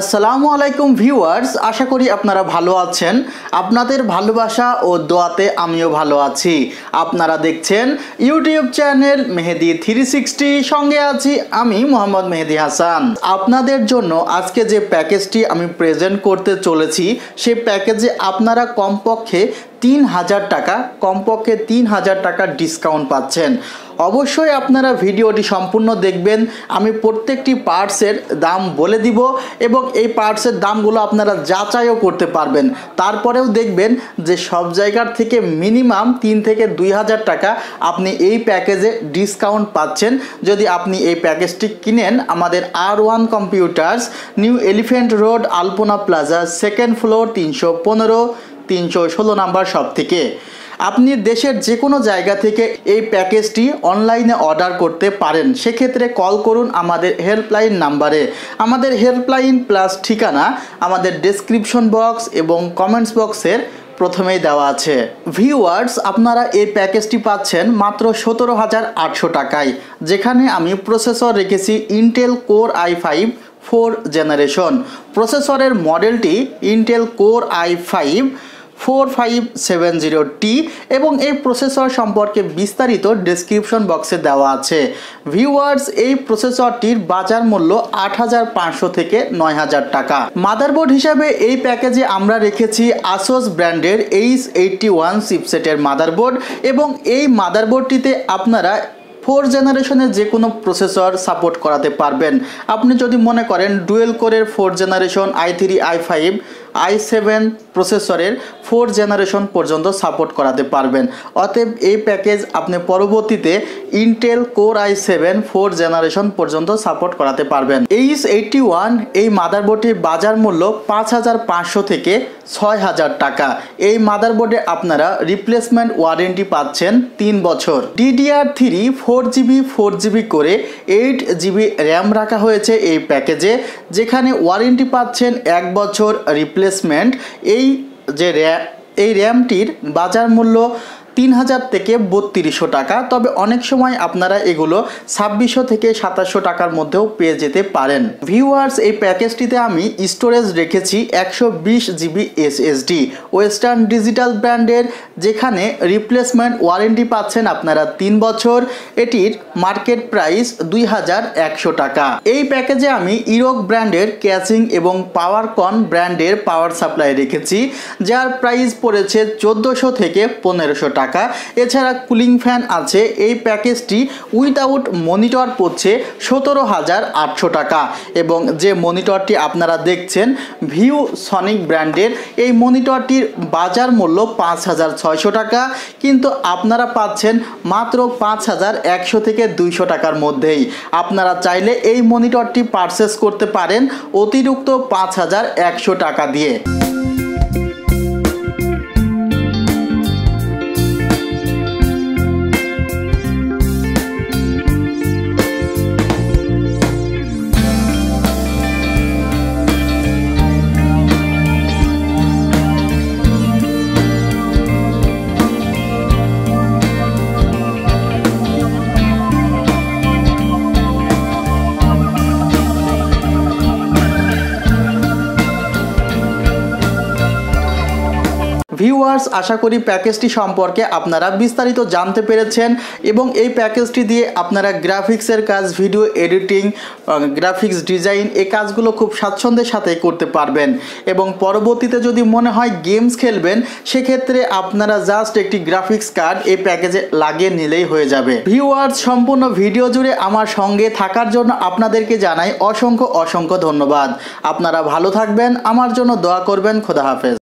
আসসালামু আলাইকুম ভিউয়ার্স, আশা করি আপনারা ভালো আছেন। আপনাদের ভালোবাসা ও দোয়াতে আমিও ভালো আছি। আপনারা দেখছেন YouTube channel Mehedi three sixty, সঙ্গে আছি আমি মোহাম্মদ মেহেদি হাসান। আপনাদের জন্য আজকে যে প্যাকেজটি আমি প্রেজেন্ট করতে চলেছি, সে প্যাকেজে আপনারা কমপক্ষে তিন হাজার টাকা, কমপক্ষে তিন হাজার টাকা ডিসকাউন্ট পাচ্ছেন। অবশ্যই আপনারা ভিডিওটি সম্পূর্ণ দেখবেন। আমি প্রত্যেকটি পার্টসের দাম বলে দিব এবং এই পার্টসের দামগুলো আপনারা যাচাইও করতে পারবেন। তারপরেও দেখবেন যে সব জায়গার থেকে মিনিমাম তিন থেকে দুই হাজার টাকা আপনি এই প্যাকেজে ডিসকাউন্ট পাচ্ছেন। যদি আপনি এই প্যাকেজটি কিনেন, আমাদের R one computers new elephant road Alpana plaza second floor তিনশো পনেরো, তিনশো ষোলো নাম্বার সব থেকে। আপনি দেশের যে কোনো জায়গা থেকে এই প্যাকেজটি অনলাইনে অর্ডার করতে পারেন। সেক্ষেত্রে কল করুন আমাদের হেল্পলাইন নাম্বারে। আমাদের হেল্পলাইন প্লাস ঠিকানা আমাদের ডেসক্রিপশন বক্স এবং কমেন্টস বক্সের প্রথমেই দেওয়া আছে। ভিউয়ার্স, আপনারা এই প্যাকেজটি পাচ্ছেন মাত্র সতেরো হাজার আটশো টাকায়, যেখানে আমি প্রসেসর রেখেছি Intel core I five four generation প্রসেসরের মডেলটি Intel core I five four five seven zero টি এবং এই প্রসেসর সম্পর্কে বিস্তারিত ডেসক্রিপশন বক্সে দেওয়া আছে। ভিউয়ার্স এই প্রসেসরটির বাজার মূল্য আট হাজার পাঁচশো থেকে নয় হাজার টাকা। মাদারবোর্ড হিসাবে এই প্যাকেজে আমরা রেখেছি আসোস ব্র্যান্ডের এইচ এইটটি ওয়ান চিপসেটের মাদারবোর্ড এবং এই মাদারবোর্ডটিতে আপনারা ফোর জেনারেশনের যে কোনো প্রসেসর সাপোর্ট করাতে পারবেন। আপনি যদি মনে করেন ডুয়েল কোরের four generation I three I five I seven প্রসেসরের ফোর জেনারেশন পর্যন্ত সাপোর্ট করাতে পারবেন। অতএব এই প্যাকেজ আপনি পরবর্তীতে Intel core I seven four generation পর্যন্ত সাপোর্ট করাতে পারবেন। এইচ এইটটি ওয়ান এই মাদারবোর্ডটির বাজার মূল্য পাঁচ হাজার পাঁচশো থেকে ছয় হাজার টাকা। এই মাদারবোর্ডে আপনারা রিপ্লেসমেন্ট ওয়ারেন্টি পাচ্ছেন তিন বছর। DDR three four GB four GB করে এইট জিবি র্যাম রাখা হয়েছে এই প্যাকেজে, যেখানে ওয়ারেন্টি পাচ্ছেন এক বছর রিপ্লেসমেন্ট এই যে এই র্যামটির বাজার মূল্য তিন হাজার থেকে বত্রিশশো টাকা। তবে অনেক সময় আপনারা এগুলো ছাব্বিশশো থেকে সাতাশশো টাকার মধ্যেও পেয়ে যেতে পারেন। ভিউয়ার্স, এই প্যাকেজটিতে আমি স্টোরেজ রেখেছি একশো বিশ জিবি এসএসডি। ওয়েস্টার্ন ডিজিটাল ব্র্যান্ডের, যেখানে রিপ্লেসমেন্ট ওয়ারেন্টি পাচ্ছেন আপনারা তিন বছর। এটির মার্কেট প্রাইস দুই হাজার একশো টাকা। এই প্যাকেজে আমি ইরোক ব্র্যান্ডের ক্যাচিং এবং পাওয়ারকন ব্র্যান্ডের পাওয়ার সাপ্লাই রেখেছি, যার প্রাইস পড়েছে চোদ্দোশো থেকে পনেরোশো টাকা। টাকা। এছাড়া কুলিং ফ্যান আছে। এই প্যাকেজটি উইদাউট মনিটর পড়ছে সতেরো হাজার আটশো টাকা। এবং যে মনিটরটি আপনারা দেখছেন, ভিউ সনিক ব্র্যান্ডের, এই মনিটরটির বাজার মূল্য পাঁচ হাজার ছয়শো টাকা। কিন্তু আপনারা পাচ্ছেন মাত্র পাঁচ হাজার একশো থেকে দুইশো টাকার মধ্যেই। আপনারা চাইলে এই মনিটরটি পারচেস করতে পারেন অতিরিক্ত পাঁচ হাজার একশো টাকা দিয়ে। ভিউয়ার্স, আশা করি প্যাকেজটি সম্পর্কে আপনারা বিস্তারিত জানতে পেরেছেন এবং এই প্যাকেজটি দিয়ে আপনারা গ্রাফিক্সের কাজ, ভিডিও এডিটিং গ্রাফিক্স ডিজাইন এই কাজগুলো খুব স্বাচ্ছন্দ্যের সাথে করতে পারবেন এবং পরবর্তীতে যদি মনে হয় গেমস খেলবেন, সেক্ষেত্রে আপনারা জাস্ট একটি গ্রাফিক্স কার্ড এই প্যাকেজে লাগিয়ে নিলেই হয়ে যাবে। ভিউয়ার্স, সম্পূর্ণ ভিডিও জুড়ে আমার সঙ্গে থাকার জন্য আপনাদেরকে জানাই অসংখ্য অসংখ্য ধন্যবাদ। আপনারা ভালো থাকবেন, আমার জন্য দোয়া করবেন, খোদা হাফেজ।